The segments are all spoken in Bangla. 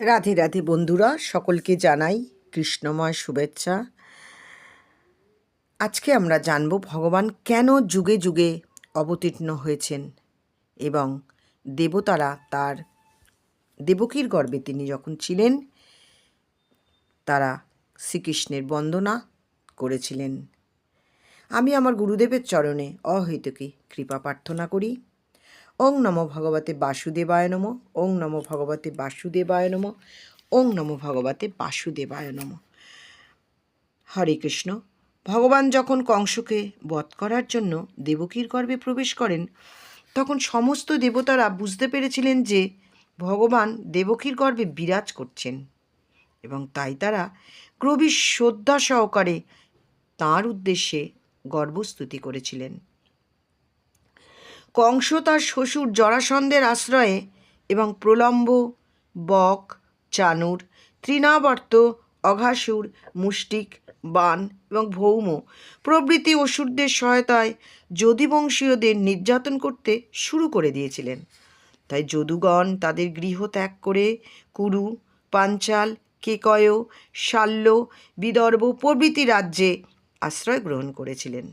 রাধে রাধে বন্ধুরা, সকলকে জানাই কৃষ্ণময় শুভেচ্ছা। আজকে আমরা জানব ভগবান কেন যুগে যুগে অবতীর্ণ হয়েছেন এবং দেবতারা তার দেবকীর গর্বে তিনি যখন ছিলেন, তারা শ্রীকৃষ্ণের বন্দনা করেছিলেন। আমি আমার গুরুদেবের চরণে অহৈতুকী কৃপা প্রার্থনা করি। ওং নম ভগবতে বাসুদেবায় নম, ওং নম ভগবতে বাসুদেবায় নম, ওং নম ভগবতে বাসুদেবায় নম। হরে কৃষ্ণ। ভগবান যখন কংসকে বধ করার জন্য দেবকীর গর্ভে প্রবেশ করেন, তখন সমস্ত দেবতারা বুঝতে পেরেছিলেন যে ভগবান দেবকীর গর্ভে বিরাজ করছেন এবং তাই তারা ক্রবিশ শ্রদ্ধা সহকারে তাঁর উদ্দেশ্যে গর্বস্তুতি করেছিলেন। কংস তার শ্বশুর জরাসন্ধের আশ্রয়ে এবং প্রলম্ব, বক, চানুর, তৃণাবর্ত, অঘাসুর, মুষ্টিক, বান এবং ভৌম প্রভৃতি অসুরদের সহায়তায় যদিবংশীয়দের নির্যাতন করতে শুরু করে দিয়েছিলেন। তাই যদুগণ তাদের গৃহ ত্যাগ করে কুরু, পাঞ্চাল, কেকয়, শাল্য, বিদর্ভ প্রভৃতি রাজ্যে আশ্রয় গ্রহণ করেছিলেন।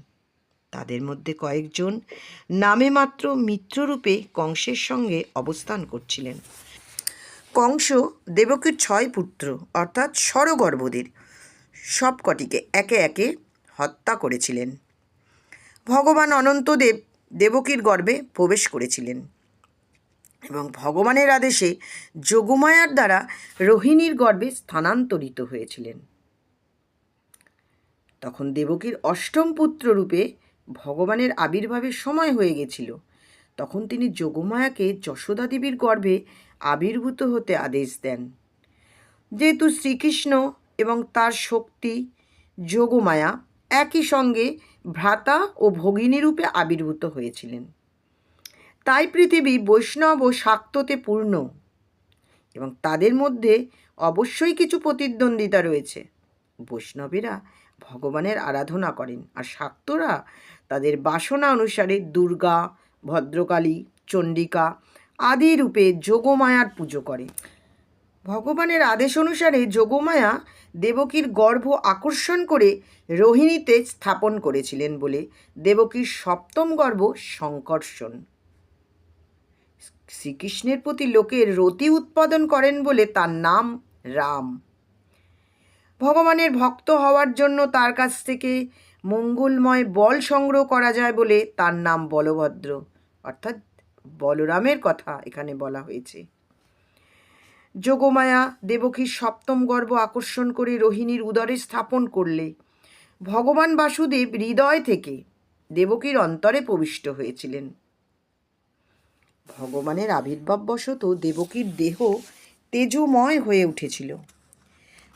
তাদের মধ্যে কয়েকজন নামে মাত্র মিত্ররূপে কংসের সঙ্গে অবস্থান করছিলেন। কংস দেবকীর ছয় পুত্র, অর্থাৎ স্বরগর্ভদের সবকটিকে একে একে হত্যা করেছিলেন। ভগবান অনন্তদেব দেবকীর গর্ভে প্রবেশ করেছিলেন এবং ভগবানের আদেশে যোগমায়ার দ্বারা রোহিণীর গর্ভে স্থানান্তরিত হয়েছিলেন। তখন দেবকীর অষ্টম পুত্র রূপে ভগবানের আবির্ভাবের সময় হয়ে গেছিল। তখন তিনি যোগমায়াকে যশোদা দেবীর গর্ভে আবির্ভূত হতে আদেশ দেন। যেহেতু শ্রীকৃষ্ণ এবং তার শক্তি যোগমায়া একই সঙ্গে ভ্রাতা ও ভগিনী রূপে আবির্ভূত হয়েছিলেন। তাই পৃথিবী বৈষ্ণব ও শাক্ততে পূর্ণ এবং তাদের মধ্যে অবশ্যই কিছু প্রতিদ্বন্দ্বিতা রয়েছে। বৈষ্ণবেরা ভগবানের আরাধনা করেন। আর শাক্তরা তাদের বাসনা অনুসারে দুর্গা, ভদ্রকালী, চণ্ডিকা আদি রূপে যোগমায়ার পুজো করে। ভগবানের আদেশ অনুসারে যোগমায়া দেবকীর গর্ভ আকর্ষণ করে রোহিণীতে স্থাপন করেছিলেন বলে দেবকীর সপ্তম গর্ভ সংকর্ষণ। শ্রীকৃষ্ণের প্রতি লোকের রতি উৎপাদন করেন বলে তার নাম রাম। ভগবানের ভক্ত হওয়ার জন্য তার কাছ থেকে মঙ্গলময় বল সংগ্রহ করা যায় বলে তার নাম বলভদ্র। অর্থাৎ বলরামের কথা এখানে বলা হয়েছে। যোগমায়া দেবকীর সপ্তম গর্ভ আকর্ষণ করে রোহিণীর উদরে স্থাপন করলে ভগবান বাসুদেব হৃদয় থেকে দেবকীর অন্তরে প্রবিষ্ট হয়েছিলেন। ভগবানের আবির্ভাববশত দেবকীর দেহ তেজময় হয়ে উঠেছিল।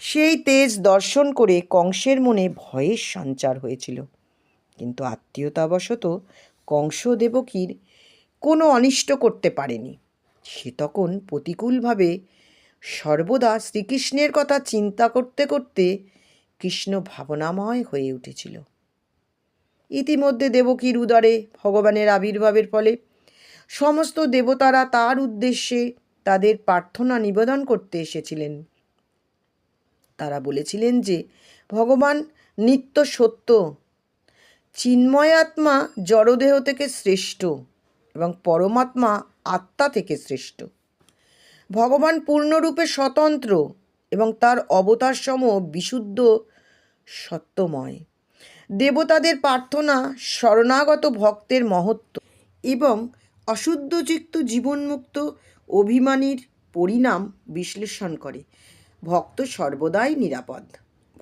সেই তেজ দর্শন করে কংসের মনে ভয়ের সঞ্চার হয়েছিল। কিন্তু আত্মীয়তাবশত কংস দেবকীর কোনো অনিষ্ট করতে পারেনি। সে তখন প্রতিকূলভাবে সর্বদা শ্রীকৃষ্ণের কথা চিন্তা করতে করতে কৃষ্ণ ভাবনাময় হয়ে উঠেছিল। ইতিমধ্যে দেবকীর উদারে ভগবানের আবির্ভাবের ফলে সমস্ত দেবতারা তার উদ্দেশ্যে তাদের প্রার্থনা নিবেদন করতে এসেছিলেন। বলেছিলেন যে, ভগবান নিত্য সত্য চিন্ময় আত্মা জড়দেহ থেকে শ্রেষ্ঠ এবং পরমাত্মা আত্মা থেকে শ্রেষ্ঠ। ভগবান পূর্ণরূপে স্বতন্ত্র এবং তার অবতার সম বিশুদ্ধ সত্যময়। দেবতাদের প্রার্থনা শরণাগত ভক্তের মহত্ব এবং অশুদ্ধযুক্ত জীবনমুক্ত অভিমানীর পরিণাম বিশ্লেষণ করে। ভক্ত সর্বদাই নিরাপদ।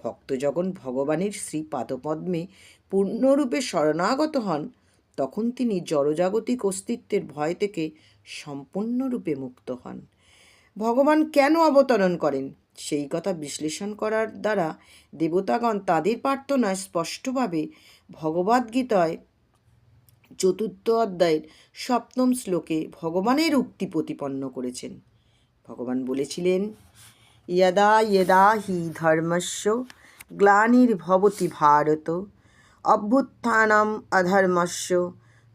ভক্ত যখন ভগবানের শ্রী পাদপদ্মে পূর্ণরূপে শরণাগত হন, তখন তিনি জড়জাগতিক অস্তিত্বের ভয় থেকে সম্পূর্ণরূপে মুক্ত হন। ভগবান কেন অবতরণ করেন? সেই কথা বিশ্লেষণ করার দ্বারা দেবতাগণ তাদের প্রার্থনায় স্পষ্টভাবে ভগবদ্গীতায় চতুর্থ অধ্যায়ের সপ্তম শ্লোকে ভগবানের উক্তি প্রতিপন্ন করেছেন। ভগবান বলেছিলেন यदा यदा हि धर्मस्य ग्लानिर्भवति भारत अभ्युत्थानम् अधर्मस्य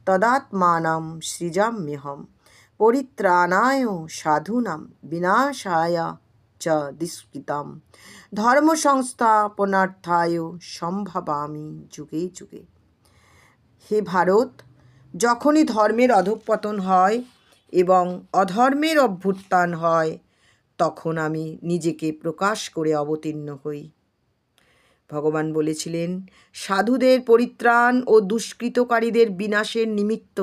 तदात्मानं सृजाम्यहं परित्राणाय साधूनां विनाशाय च दिस्कृतं धर्मसंस्थापनार्थाय सम्भवामि जुगे जुगे हे भारत যখনই धर्मेर অধঃপতন হয় এবং অধর্মের অভ্যুত্থান হয় তখন আমি নিজেকে প্রকাশ করে অবতীর্ণ হই। ভগবান বলেছিলেন, সাধুদের পরিত্রাণ ও দুষ্কৃতকারীদের বিনাশের নিমিত্ত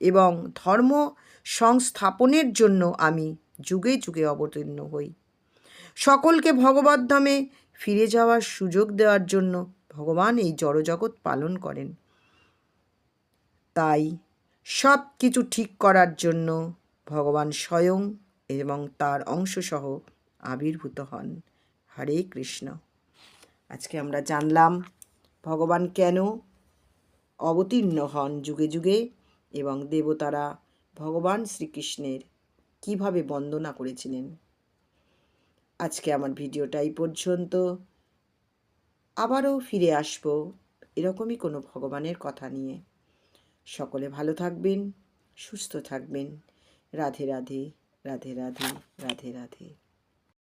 এবং ধর্ম সংস্থাপনের জন্য আমি যুগে যুগে অবতীর্ণ হই। সকলকে ভগবদ্ধামে ফিরে যাওয়ার সুযোগ দেওয়ার জন্য ভগবান এই জড়জগৎ পালন করেন। তাই সব কিছু ঠিক করার জন্য ভগবান স্বয়ং এবং তার অংশসহ আবির্ভূত হন। হরে কৃষ্ণ। আজকে আমরা জানলাম, ভগবান কেন অবতীর্ণ হন যুগে যুগে এবং দেবতারা ভগবান শ্রীকৃষ্ণের কীভাবে বন্দনা করেছিলেন। আজকে আমার ভিডিওটা এই পর্যন্ত। আবারও ফিরে আসব এরকমই কোনো ভগবানের কথা নিয়ে। সকলে ভালো থাকবেন, সুস্থ থাকবেন। রাধে রাধে। রাধে রাধে রাধে রাধে